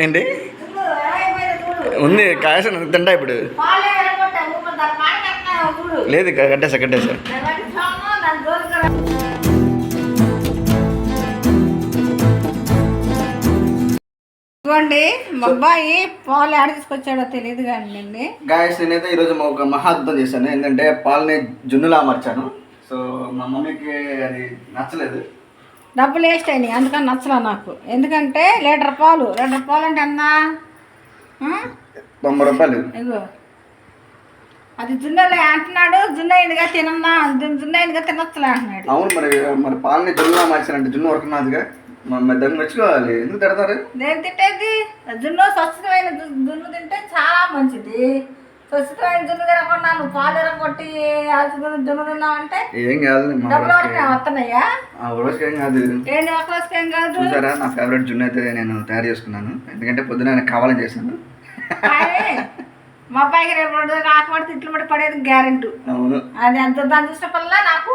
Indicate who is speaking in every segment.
Speaker 1: ఏంటి. ఉంది కాయసం తింటా ఇప్పుడు. లేదు కట్టేసా కట్టేసా.
Speaker 2: ఇదిగోండి మా అబ్బాయి పాలు ఆడ తీసుకొచ్చాడో తెలియదు కానీ
Speaker 1: గాయస్ నేనైతే ఈరోజు ఒక మహాద్భుతం చేశాను ఏంటంటే పాలని జున్నులా అమర్చాను సో మా మమ్మీకి అది నచ్చలేదు
Speaker 2: డబ్బులు వేస్ట్ అయినాయి. అందుకని నచ్చలా నాకు. ఎందుకంటే లీటర్ పాలు. లీటర్ పాలు అంటే అన్నా?
Speaker 1: తొంభై రూపాయలు.
Speaker 2: ఇగో అది జున్నలే అంటున్నాడు. జున్ను అయిందిగా తినన్నా జున్ను అయిందిగా తినొచ్చలే అంటున్నాడు.
Speaker 1: అవును మరి మరి పాలని జున్నులా మార్చానంటే జున్ను ఉడకనాదిగా మరి దగ్గర మెచ్చుకోవాలి. ఎందుకు తిడతారు?
Speaker 2: నేను తింటేది జున్ను స్వచ్ఛమైన జున్ను తింటే చాలా మంచిది. స్వచ్ఛమైన జున్ను తినకుండా నువ్వు పాలు ఎరగొట్టి జున్ను తిన్నావంటే
Speaker 1: ఏం కాదు
Speaker 2: డబ్బులు వస్తున్నాయా?
Speaker 1: ఆ రోజుకి ఏం కాదు.
Speaker 2: ఏంటి ఒక ఏం కాదు?
Speaker 1: చూసారా నా ఫేవరెట్ జున్ను అయితే నేను తయారు చేసుకున్నాను. ఎందుకంటే పొద్దున నేను కావాలని చేశాను.
Speaker 2: మా అబ్బాయికి రేపు రెండు కాకపోతే తిట్లు పడి పడేది గ్యారెంటీ.
Speaker 1: అవును.
Speaker 2: అది అంత దాన్ని చూసినప్పుడల్లా నాకు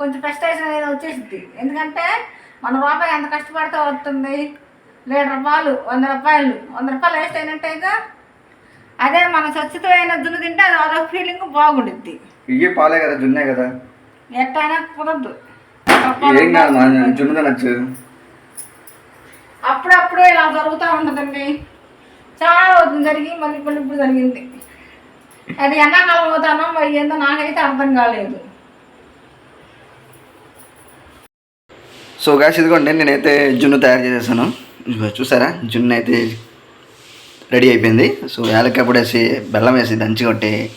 Speaker 2: కొంచెం ఫ్రస్ట్రేషన్ అనేది వచ్చేసింది. ఎందుకంటే మన రూపాయి ఎంత కష్టపడితే వస్తుంది. లీటర్ పాలు వంద రూపాయలు. వంద రూపాయలు వేస్ట్ అయినట్టేగా అదే మన స్వచ్ఛతమైన దున్ను తింటే అది అదొక ఫీలింగ్ బాగుండుద్ది.
Speaker 1: ఇవి పాలే కదా జున్నే కదా.
Speaker 2: ఎట్టయినా కుదరదు.
Speaker 1: ఏం కాదు మా జున్ను తినచ్చు
Speaker 2: అప్పుడప్పుడు ఇలా జరుగుతూ ఉంటుందండి. చాలా అవుతుంది జరిగి మళ్ళీ ఇప్పుడు ఇప్పుడు జరిగింది. అది ఎండాకాలం అవుతానో మరి ఏందో నాకైతే అర్థం కాలేదు.
Speaker 1: సో గాస్ ఇదిగోండి నేనైతే జున్ను తయారు చేసేసాను. చూసారా? జున్ను అయితే రెడీ అయిపోయింది. సో యాలక్కప్పుడు వేసి బెల్లం వేసి దంచి కొట్టి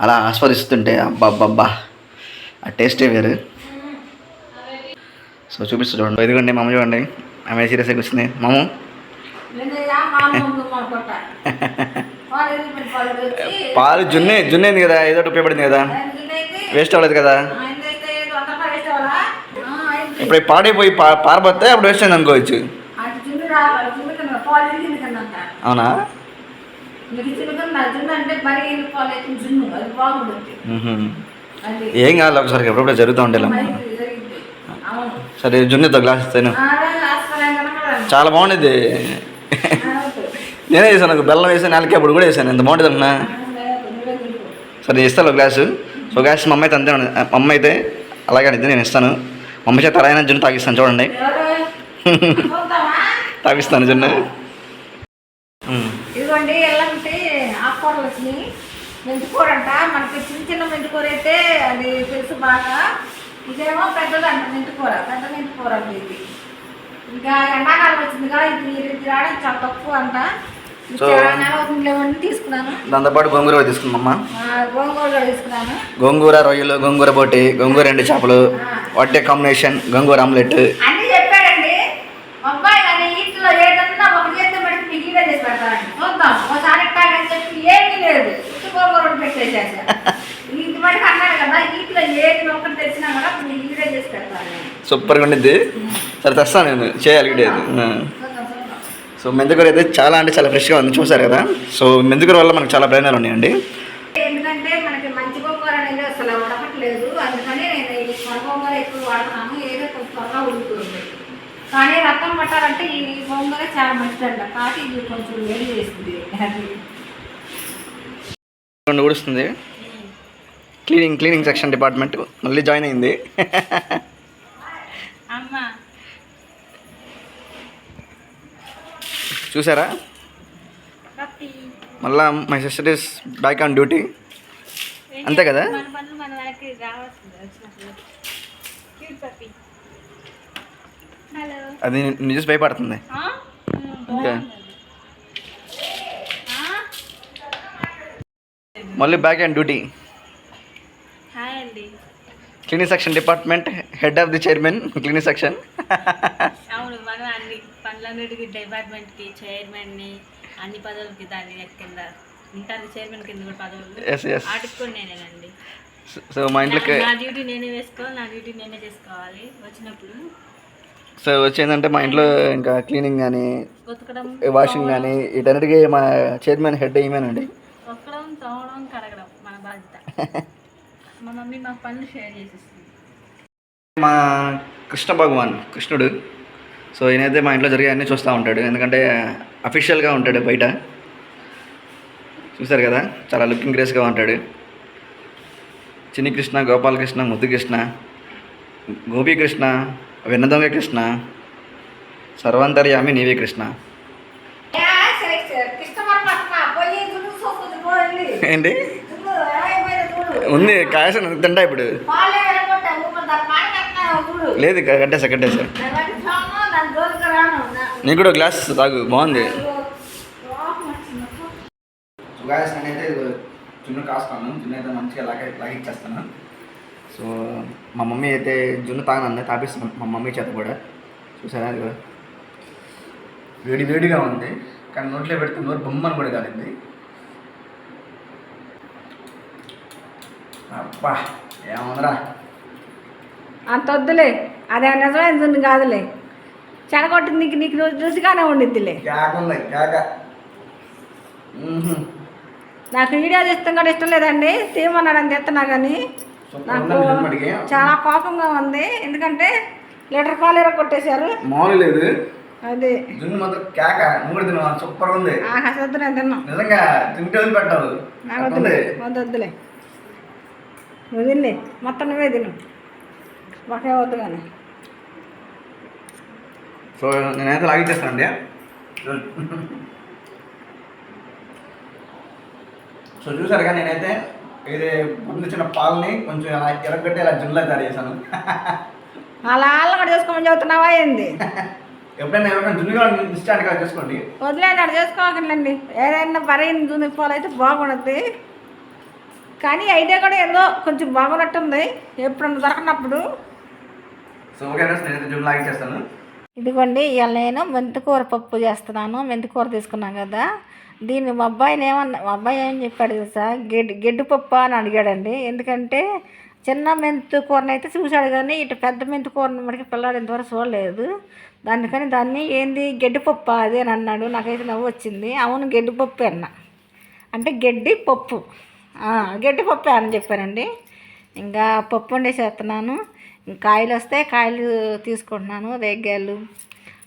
Speaker 1: అలా ఆస్వాదిస్తుంటే అబ్బా అబ్బా ఆ టేస్టే వేరు. సో చూపిస్తూ చూడండి. ఇదిగోండి మమ్మ చూడండి. ఆమె సీరియస్గా కూర్చుంది. మమ్మ
Speaker 2: పాలు
Speaker 1: జున్నే జున్నేంది కదా ఏదో ఉపయోగపడింది కదా. వేస్ట్ అవ్వలేదు కదా. ఇప్పుడు పాడైపోయి పారబోతే అప్పుడు వేస్ట్ అయింది అనుకోవచ్చు. అవునా? ఏం కాదు ఒకసారి ఎప్పుడప్పుడు జరుగుతూ
Speaker 2: అవును.
Speaker 1: సరే జున్నుతో గ్లాస్ ఇస్తాను. చాలా బాగుండేది. నేనే వేసాను ఒక బెల్లం వేసాను నెలకి అప్పుడు కూడా వేసాను. ఎంత బాగుంటుంది అన్నా. సరే ఇస్తాను ఒక గ్లాసు. సో గ్లాస్ మా అమ్మ అయితే అంతే. మా అమ్మ అయితే అలాగే అడిగితే నేను ఇస్తాను. మా అమ్మ చేత అరైన జున్ను తాగిస్తాను చూడండి? తాగిస్తాను జున్ను.
Speaker 2: ఇదిగోండి ఎలాంటి ఆకుకూరలు వచ్చినాయి. మెంతికూర అంట మనకి చిన్న చిన్న మెంతికూర అయితే అది తెలుసు బాగా. ఇదేమో పెద్దదంట మెంతికూర పెద్ద మెంతికూర ఇది. ఇంకా ఎండాకాలం వచ్చిందిగా ఇది ఇది రావడం చాలా తక్కువ అంట.
Speaker 1: దాంతోపాటు గోంగూర
Speaker 2: ఆ, గోంగూర కూడా తీసుకున్నాను.
Speaker 1: గోంగూర రొయ్యలు గోంగూర బోటి గోంగూర రెండు చేపలు వాటే కాంబినేషన్ గోంగూర ఆమ్లెట్.
Speaker 2: అన్నీ చెప్పాడండి అబ్బాయి కానీ వీటిలో ఏదన్నా ఒక చేతి పెడితే మీకు ఈడే చేసి పెడతారండి చూద్దాం ఒకసారి ఎట్టాగని చెప్పి ఏమీ లేదు ఉత్తి అన్నాడు కదా ఏది తెచ్చినా కూడా చేసి పెడతాను.
Speaker 1: సూపర్గా ఉండిద్ది. సరే తెస్తాను నేను. చేయాలి సో మెంతికూర అయితే చాలా అంటే చాలా ఫ్రెష్గా ఉంది. చూసారు కదా? సో మెంతికూర వల్ల మనకు చాలా ప్రయోజనాలు ఉన్నాయండి.
Speaker 2: ఎందుకంటే మనకి మంచి గోంగూర అనేది అసలు ఉడకట్లేదు అందుకని నేను ఈ కొన గోంగూర ఎక్కువ వాడుతున్నాను. ఏదో కొంచెం త్వరగా ఉడుకుతుంది. కానీ రక్తం పట్టాలంటే ఈ గోంగూర చాలా మంచిదంట. కాకపోతే ఇది కొంచెం వేడి చేస్తుంది.
Speaker 1: రెండు ఊడుస్తుంది. క్లీనింగ్ క్లీనింగ్ సెక్షన్ డిపార్ట్మెంట్ మళ్ళీ జాయిన్ అయింది. చూసారా? మళ్ళా my sister is back on duty అంతే కదా? అది చూసి భయపడుతుంది. ఓకే మళ్ళీ బ్యాక్ ఆన్ డ్యూటీ
Speaker 2: హాయ్ అండి.
Speaker 1: Cleaning section department head of the chairman cleaning section
Speaker 3: అవును మనం అన్ని పనులన్నిటికి డిపార్ట్మెంట్కి చైర్మన్ని అన్ని పదవులకి దాని కింద ఉంటారు చైర్మన్ కింద కూడా పదవులు.
Speaker 1: ఎస్ ఎస్
Speaker 3: నేనేనండి.
Speaker 1: సో మా ఇంట్లోకి
Speaker 3: నా- డ్యూటీ నేనే వేసుకోవాలి నా డ్యూటీ నేనే చేసుకోవాలి వచ్చినప్పుడు.
Speaker 1: సో వచ్చేందంటే మా ఇంట్లో ఇంకా క్లీనింగ్ కానీ వాషింగ్ కానీ వీటన్నిటికీ మా చైర్మన్ హెడ్ ఏమేనండి?
Speaker 3: ఉతకడం తోమడం కడగడం మన బాధ్యత. మా మమ్మీ మా పనులు షేర్ చేసేస్తుంది.
Speaker 1: మా కృష్ణ భగవాన్ కృష్ణుడు. సో ఈయనైతే మా ఇంట్లో జరిగే అన్నీ చూస్తూ ఉంటాడు. ఎందుకంటే అఫీషియల్గా ఉంటాడు బయట. చూసారు కదా? చాలా లుకింగ్ గ్రేస్గా ఉంటాడు. చిన్ని కృష్ణ గోపాలకృష్ణ ముద్దుకృష్ణ గోపీకృష్ణ వెన్నదొంగ కృష్ణ సర్వాంతర్యామి నీవే కృష్ణ
Speaker 2: ఏ,
Speaker 1: ఉంది కాయసం తింటా ఇప్పుడు. లేదు కట్టేసా కట్టేసా. నీకు కూడా గ్లాస్ తాగు బాగుంది. నేనైతే జున్ను కాస్తాను. జున్ను అయితే మంచిగా లాగే లాగిచ్చేస్తాను. సో మా మమ్మీ అయితే జున్ను తాగనంది తాపిస్తాను మా మమ్మీ చేత కూడా. చూసారా అది వేడి వేడిగా ఉంది. కానీ నోట్లో పెడితే నోరు బొమ్మని కూడా కాలింది. అబ్బా ఏముందిరా?
Speaker 2: అంత వద్దులే. అదే జున్ను కాదులే. చెడగొట్టి నీకు నీకు రుచి- రుచిగానే ఉండిద్దిలే.
Speaker 1: కేక.
Speaker 2: నాకు వీడియో తీస్తాం కూడా ఇష్టం లేదండి. తీయమన్నాడు అని తెస్తున్నా కానీ. నాకు. చాలా కోపంగా ఉంది. ఎందుకంటే లీటర్ పాలు కొట్టేశారు.
Speaker 1: మామూలు లేదు.
Speaker 2: అది.
Speaker 1: జున్ను మాత్రం కేక. మూడు తిన సూపర్ ఉంది.
Speaker 2: నేను
Speaker 1: నిజంగా తింటే
Speaker 2: నాకు. వద్దులే. వద్దు వద్దులే. నువ్వు తిన్లే. మొత్తం నువ్వే తిను. ఒకే వద్దు కానీ.
Speaker 1: సో నేనైతే లాగిచ్చేస్తాను అండి. సో చూసారు కానీ నేనైతే ఇది ముందు చిన్న పాలని కొంచెం అలా ఎరగొట్టి ఇలా జున్నులా తయారు చేశాను.
Speaker 2: అలా కూడా చేసుకోమని చెబుతున్నావా ఏంది?
Speaker 1: ఎప్పుడైనా ఎవరైనా జున్నుగా ఇష్టానికి చేసుకోండి.
Speaker 2: వదిలేండి అక్కడ చేసుకోకండి. ఏదైనా బరైన దూని పాలు అయితే బాగుండద్ది. కానీ ఐడియా కూడా ఏదో కొంచెం బాగున్నట్టుంది. ఎప్పుడన్నా దొరకనప్పుడు ఇదిగోండి ఇవాళ నేను మెంతికూర పప్పు చేస్తున్నాను. మెంతికూర తీసుకున్నాం కదా. దీన్ని మా అబ్బాయిని ఏమన్నా మా అబ్బాయి ఏం చెప్పాడు తెలుసా? గెడ్డి గెడ్డు పప్పు అని అడిగాడండి. ఎందుకంటే చిన్న మెంతు కూరని అయితే చూశాడు కానీ ఇటు పెద్ద మెంతు కూరని మనకి పిల్లాడు ఇంతవరకు చూడలేదు. దానికని దాన్ని ఏంది? గడ్డి పప్పు అది అని అన్నాడు. నాకైతే నవ్వు వచ్చింది. అవును గడ్డి పప్పు అన్న. అంటే గడ్డి పప్పు. గడ్డిపప్పు గడ్డి అని చెప్పానండి ఇంకా పప్పు వండేసేస్తున్నాను ఇంకా కాయలు వస్తే కాయలు తీసుకుంటున్నాను రేగ్గాయలు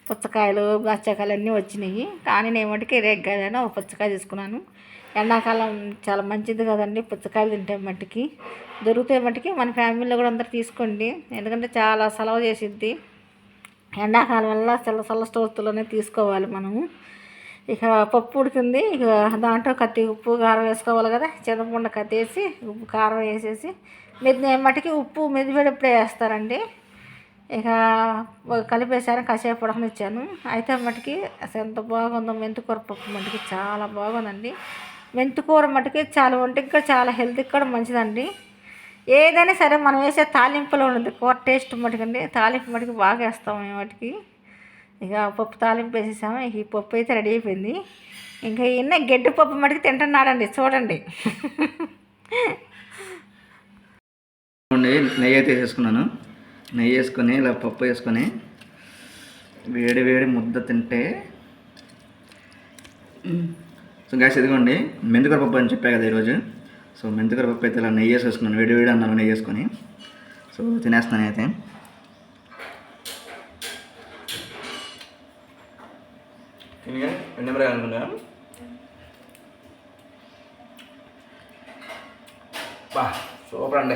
Speaker 2: పుచ్చకాయలు గచ్చకాయలు అన్నీ వచ్చినాయి. కానీ నేను మటుకి రేగ్గాయలు ఒక పుచ్చకాయ తీసుకున్నాను. ఎండాకాలం చాలా మంచిది కదండి పుచ్చకాయలు తింటే మట్టికి. దొరికితే మట్టికి మన ఫ్యామిలీలో కూడా అందరు తీసుకోండి. ఎందుకంటే చాలా సెలవు చేసిద్ది. ఎండాకాలం వల్ల చల్ల చల్ల స్టోర్స్లోనే తీసుకోవాలి మనము. ఇక పప్పు ఉడికింది. ఇక దాంట్లో కత్తి ఉప్పు కారం వేసుకోవాలి కదా. చింతపండు కత్తి వేసి ఉప్పు కారం వేసేసి మెది మట్టికి ఉప్పు మెదిపేటప్పుడే వేస్తారండి. ఇక కలిపేసాను కాసేపు ఉడకనిచ్చాను. అయితే మటుకి అసలు ఎంత బాగుందో మెంతికూర పప్పు మటుకి చాలా బాగుందండి. మెంతికూర మటుకి చాలా ఒంటికి కూడా చాలా హెల్త్కి కూడా మంచిదండి. ఏదైనా సరే మనం వేసే తాలింపులో ఉంటుంది కూర టేస్ట్ మటుకండి తాలింపు మటుకు బాగా వేస్తాం మేము వాటికి ఇక పప్పు తాలింపు వేసేసాము. ఈ పప్పు అయితే రెడీ అయిపోయింది. ఇంకా ఈయన గడ్డి పప్పు మటుకు తింటున్నాడండి. చూడండి.
Speaker 1: చూడండి నెయ్యి అయితే వేసుకున్నాను. నెయ్యి వేసుకొని ఇలా పప్పు వేసుకొని వేడి వేడి ముద్ద తింటే సో గ్యాస్ ఇదిగోండి మెంతికూర పప్పు అని చెప్పా కదా ఈరోజు. సో మెంతికర పప్పు అయితే ఇలా నెయ్యి వేసుకున్నాను వేడి వేడి అన్నాను నెయ్యి వేసుకొని. సో తినేస్తాను అయితే. ఎన్ని అనుకున్నా బా సూపర్ అండి.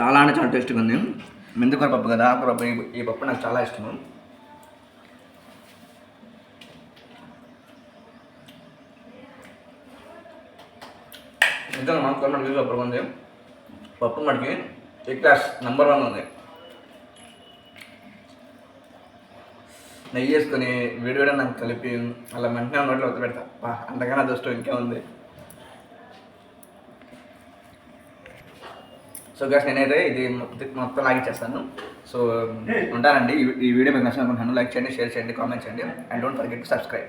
Speaker 1: చాలా అంటే చాలా టేస్ట్గా ఉంది. మెంతికూర పప్పు కదా ఆకుర పప్పు ఈ- పప్పు నాకు చాలా ఇష్టం నిజంగా మనకు మనకి పప్పు సూపర్గా ఉంది పప్పు మటుకి ఏ క్లాస్ నెంబర్ వన్ ఉంది. నెయ్యి వేసుకొని వేడివేడి నాకు కలిపి అలా మంచిగా నోట్లో వద్ద పెడతా బా అంతకన్నా ఇంకే ఉంది సో గ్యాస్ నేనైతే ఇది మొత్తం- మొత్తం లాగిచ్చేస్తాను సో ఉంటానండి. ఈ- ఈ వీడియో మీకు నచ్చిన అనుకుంటున్నాను లైక్ చేయండి షేర్ చేయండి కామెంట్ చేయండి. And don't forget to subscribe